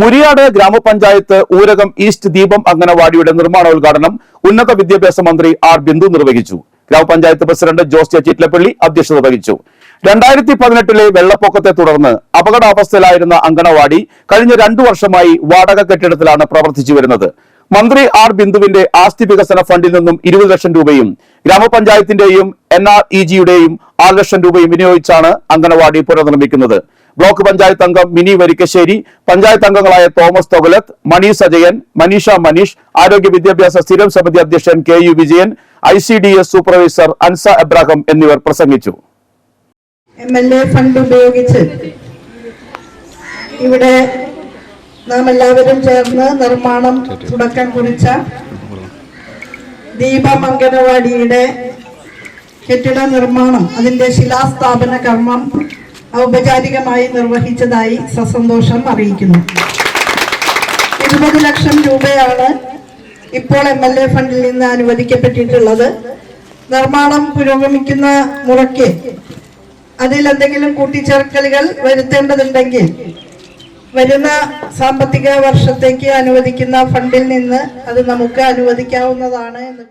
മുരിയാട് ഗ്രാമപഞ്ചായത്ത് ഊരകം ഈസ്റ്റ് ദീപം അംഗനവാടിയുടെ നിർമ്മാണോദ്ഘാടനം ഉന്നത വിദ്യാഭ്യാസ മന്ത്രി ആർ ബിന്ദു നിർവഹിച്ചു. ഗ്രാമപഞ്ചായത്ത് പ്രസിഡന്റ് ജോസ് ജെ ചിറ്റ്ലപ്പള്ളി അധ്യക്ഷത വഹിച്ചു. രണ്ടായിരത്തി പതിനെട്ടിലെ വെള്ളപ്പൊക്കത്തെ തുടർന്ന് അപകടാവസ്ഥയിലായിരുന്ന അംഗനവാടി കഴിഞ്ഞ രണ്ടു വർഷമായി വാടക കെട്ടിടത്തിലാണ് പ്രവർത്തിച്ചു വരുന്നത്. മന്ത്രി ആർ ബിന്ദുവിന്റെ ആസ്തി വികസന ഫണ്ടിൽ നിന്നും ഇരുപത് ലക്ഷം രൂപയും ഗ്രാമപഞ്ചായത്തിന്റെയും എൻ ആർ ഇ ജിയുടെയും ആറ് ലക്ഷം രൂപയും വിനിയോഗിച്ചാണ് അംഗനവാടി പുനർനിർമ്മിക്കുന്നത്. ബ്ലോക്ക് പഞ്ചായത്ത് അംഗം മിനി വരിക്കശ്ശേരി പഞ്ചായത്ത് അംഗങ്ങളായ തോമസ് തൊഗലത്ത് മനീഷ് അജയൻ മനീഷ മനീഷ് ആരോഗ്യ വിദ്യാഭ്യാസ സ്ഥിരം സമിതി അധ്യക്ഷൻ K U Vijayan I C D S supervisor Ansa Ebrahim എന്നിവർ പ്രസംഗിച്ചു. എ ഫണ്ട് ഉപയോഗിച്ച് ഇവിടെ നാം എല്ലാവരും ചേർന്ന് നിർമ്മാണം തുടക്കം കുറിച്ച ദീപം അംഗനവാടിയുടെ കെട്ടിട നിർമ്മാണം അതിന്റെ ശിലാസ്ഥാപന കർമ്മം ഔപചാരികമായി നിർവഹിച്ചതായി സസന്തോഷം അറിയിക്കുന്നു. ഇരുപത് ലക്ഷം രൂപയാണ് ഇപ്പോൾ എം എൽ എ ഫണ്ടിൽ നിന്ന് അനുവദിക്കപ്പെട്ടിട്ടുള്ളത്. നിർമ്മാണം പുരോഗമിക്കുന്ന മുറയ്ക്ക് അതിൽ എന്തെങ്കിലും കൂട്ടിച്ചേർക്കലുകൾ വരുത്തേണ്ടതുണ്ടെങ്കിൽ വരുന്ന സാമ്പത്തിക വർഷത്തേക്ക് അനുവദിക്കുന്ന ഫണ്ടിൽ നിന്ന് അത് നമുക്ക് അനുവദിക്കാവുന്നതാണ് എന്ന്